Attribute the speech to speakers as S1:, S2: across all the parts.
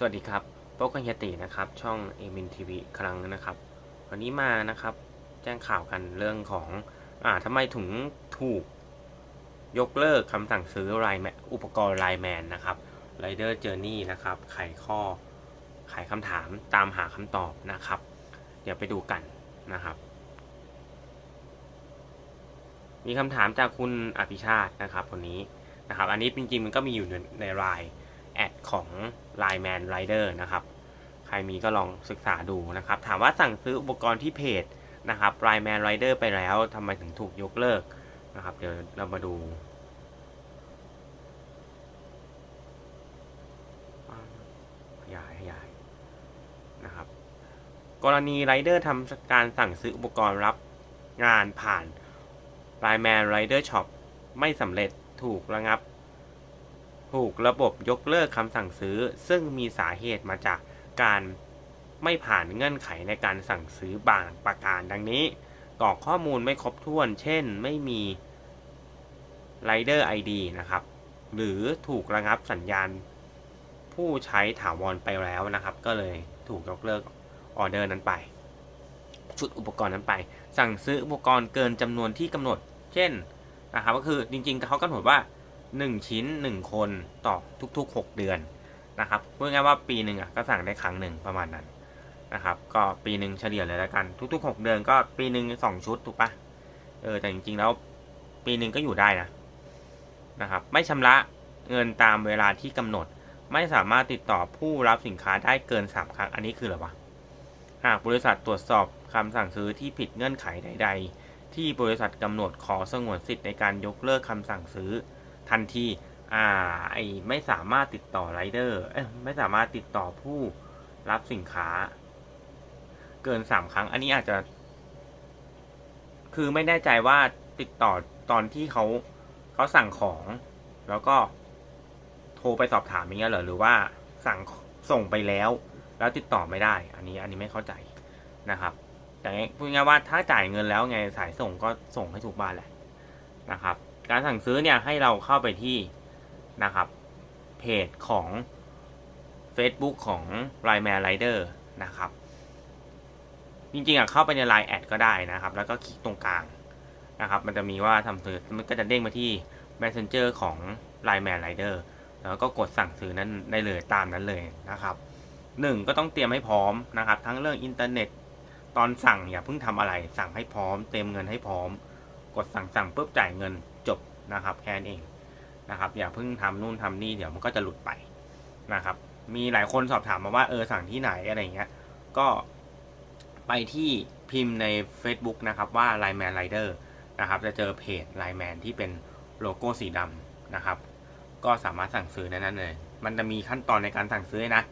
S1: สวัสดีครับโป๊กกัญญาตินะครับ ช่องเอมินทีวีครั้งนะครับ วันนี้มานะครับ แจ้งข่าวกันเรื่องของอ่าทำไมถึงถูกยกเลิกคำสั่งซื้อไลแมอุปกรณ์ไลแมนนะครับ Rider Journey นะครับไขข้อไขคำถามตามหาคำตอบนะครับ เดี๋ยวไปดูกันนะครับ มีคำถามจากคุณอภิชาตินะครับคนนี้นะครับ อันนี้จริงๆมันก็มีอยู่ในในไลน์ แอดของ Line Man Rider นะครับ ใครมีก็ลองศึกษาดูนะครับ ถามว่าสั่งซื้ออุปกรณ์ที่เพจนะครับ Line Man Rider ไปแล้วทำไมถึงถูกยกเลิกนะครับ เดี๋ยวเรามาดูขยายขยายนะครับ กรณีไรเดอร์ทำการสั่งซื้ออุปกรณ์รับงานผ่าน Line Man Rider Shop ไม่สำเร็จถูกระงับ ถูกระบบยกเลิกคำสั่งซื้อ ซึ่งมีสาเหตุมาจากการไม่ผ่านเงื่อนไขในการสั่งซื้อบางประการดังนี้กรอกข้อมูลไม่ครบถ้วน เช่น ไม่มี Rider ID นะครับ หรือถูกระงับสัญญาณ ผู้ใช้ถาวรไปแล้วนะครับ ก็เลยถูกยกเลิกออเดอร์นั้นไป ชุดอุปกรณ์นั้นไป สั่งซื้ออุปกรณ์เกินจำนวนที่กำหนด เช่นนะครับ ก็คือจริงๆเขากำหนดว่า 1 ชิ้น 1 คนต่อทุก ๆ 6 เดือนนะครับพูดง่ายว่าปีหนึ่งอะก็สั่งได้ครั้งหนึ่งประมาณนั้นนะครับ ก็ปีหนึ่งเฉลี่ยเลยแล้วกัน ทุก ๆ 6 เดือนก็ปีหนึ่งสองชุดถูกปะเออแต่จริงๆแล้วปีหนึ่งก็อยู่ได้นะนะครับ ไม่ชำระเงินตามเวลาที่กำหนด ไม่สามารถติดต่อผู้รับสินค้าได้เกิน 3 ครั้ง อันนี้คืออะไรวะหากบริษัทตรวจสอบคำสั่งซื้อที่ผิดเงื่อนไขใด ๆ ที่บริษัทกำหนดขอสงวนสิทธิ์ในการยกเลิกคำสั่งซื้อ ทันทีอ่าไอไม่สามารถติดต่อไรเดอร์ไม่สามารถติดต่อผู้รับสินค้า เกินสามครั้ง อันนี้อาจจะ คือไม่แน่ใจว่าติดต่อตอนที่เขาเขาสั่งของ แล้วก็โทรไปสอบถามอย่างเงี้ยเหรอหรือว่าสั่งส่งไปแล้ว แล้วติดต่อไม่ได้ อันนี้อันนี้ไม่เข้าใจนะครับแต่พูดง่ายว่าถ้าจ่ายเงินแล้วไงสายส่งก็ส่งให้ถูกบ้านแหละนะครับ การสั่งซื้อเนี่ยให้เราเข้าไปที่นะครับเพจของ Facebook ของ Line Man Rider นะครับจริงๆอะเข้าไปใน Line แอดก็ได้นะครับ แล้วก็คลิกตรงกลางนะครับ มันจะมีว่าทำซื้อมันก็จะเด้งมาที่ Messenger ของ Line Man Rider แล้วก็กดสั่งซื้อนั้นได้เลยตามนั้นเลยนะครับหนึ่งก็ต้องเตรียมให้พร้อมนะครับ ทั้งเรื่องอินเทอร์เน็ตตอนสั่งอย่าเพิ่งทำอะไร สั่งให้พร้อม เต็มเงินให้พร้อม กดสั่งสั่งปุ๊บจ่ายเงิน จบนะครับแค่นั้นเองนะครับอย่าเพิ่งทำนู่นทำนี่เดี๋ยวมันก็จะหลุดไปนะครับ มีหลายคนสอบถามมาว่าเออสั่งที่ไหนอะไรเงี้ยก็ไปที่พิมพ์ใน Facebook นะครับว่า Line Man Rider นะครับจะเจอเพจ Line Man ที่เป็นโลโก้สีดำนะครับ ก็สามารถสั่งซื้อในนั้นเลย มันจะมีขั้นตอนในการสั่งซื้อนะ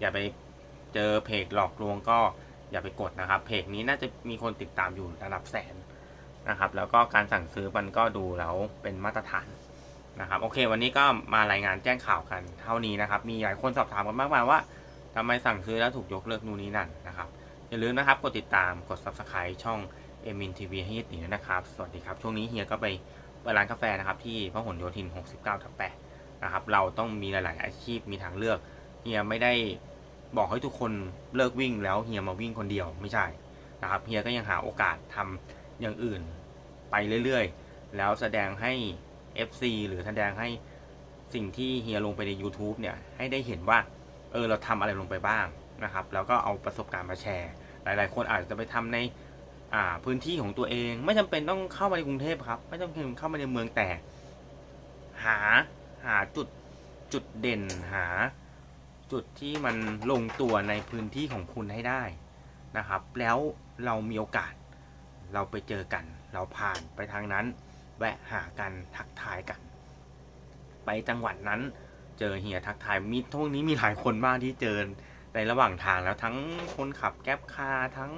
S1: อย่าไปเจอเพจหลอกลวงก็อย่าไปกดนะครับ เพจนี้น่าจะมีคนติดตามอยู่ระดับแสน นะครับ แล้วก็การสั่งซื้อมันก็ดูแล้วเป็นมาตรฐานนะครับ โอเค วันนี้ก็มารายงานแจ้งข่าวกันเท่านี้นะครับ มีหลายคนสอบถามกันมากมายว่าทำไมสั่งซื้อแล้วถูกยกเลิกนู่นนี่นั่นนะครับอย่าลืมนะครับ กดติดตามกด subscribe ช่องเอมินทีวีให้เฮียตีด้วยนะครับ สวัสดีครับ ช่วงนี้เฮียก็ไปเปิดร้านกาแฟนะครับที่พหลโยธิน 69ทับ8นะครับ เราต้องมีหลาย ๆ อาชีพมีทางเลือกเฮียไม่ได้บอกให้ทุกคนเลิกวิ่งแล้วเฮียมาวิ่งคนเดียวไม่ใช่นะครับเฮียก็ยังหาโอกาสทำ อย่างอื่นไปเรื่อยๆ แล้วแสดงให้ FC หรือแสดงให้สิ่งที่เฮียลงไปใน YouTube เนี่ย ให้ได้เห็นว่า เออ เราทำอะไรลงไปบ้างนะครับ แล้วก็เอาประสบการณ์มาแชร์ หลายๆ คนอาจจะไปทำในพื้นที่ของตัวเอง ไม่จำเป็นต้องเข้ามาในกรุงเทพครับ ไม่จำเป็นเข้ามาในเมืองแต่ หาหาจุดจุดเด่นหา จุดที่มันลงตัวในพื้นที่ของคุณให้ได้นะครับ แล้วเรามีโอกาส เราไปเจอกัน เราผ่านไปทางนั้น แวะหากันทักทายกัน ไปจังหวัดนั้น เจอเฮียทักทายมีทุกนี้มีหลายคนมากที่เจอในระหว่างทางแล้วทั้งคนขับแก๊ปคาร์ทั้ง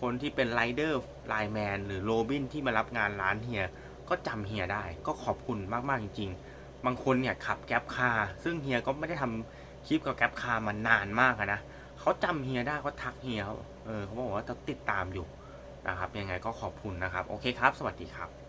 S1: คนที่เป็นไรเดอร์ไลแมนหรือโรบินที่มารับงานร้านเฮียก็จำเฮียได้ก็ขอบคุณมากๆจริง ๆ บางคนเนี่ยขับแก๊ปคาร์ซึ่งเฮียก็ไม่ได้ทำคลิปกับแก๊ปคาร์มานานมากนะเขาจำเฮียได้เขาทักเฮียเขาเออเขาบอกว่าจะติดตามอยู่ นะครับยังไงก็ขอบคุณนะครับ โอเคครับ สวัสดีครับ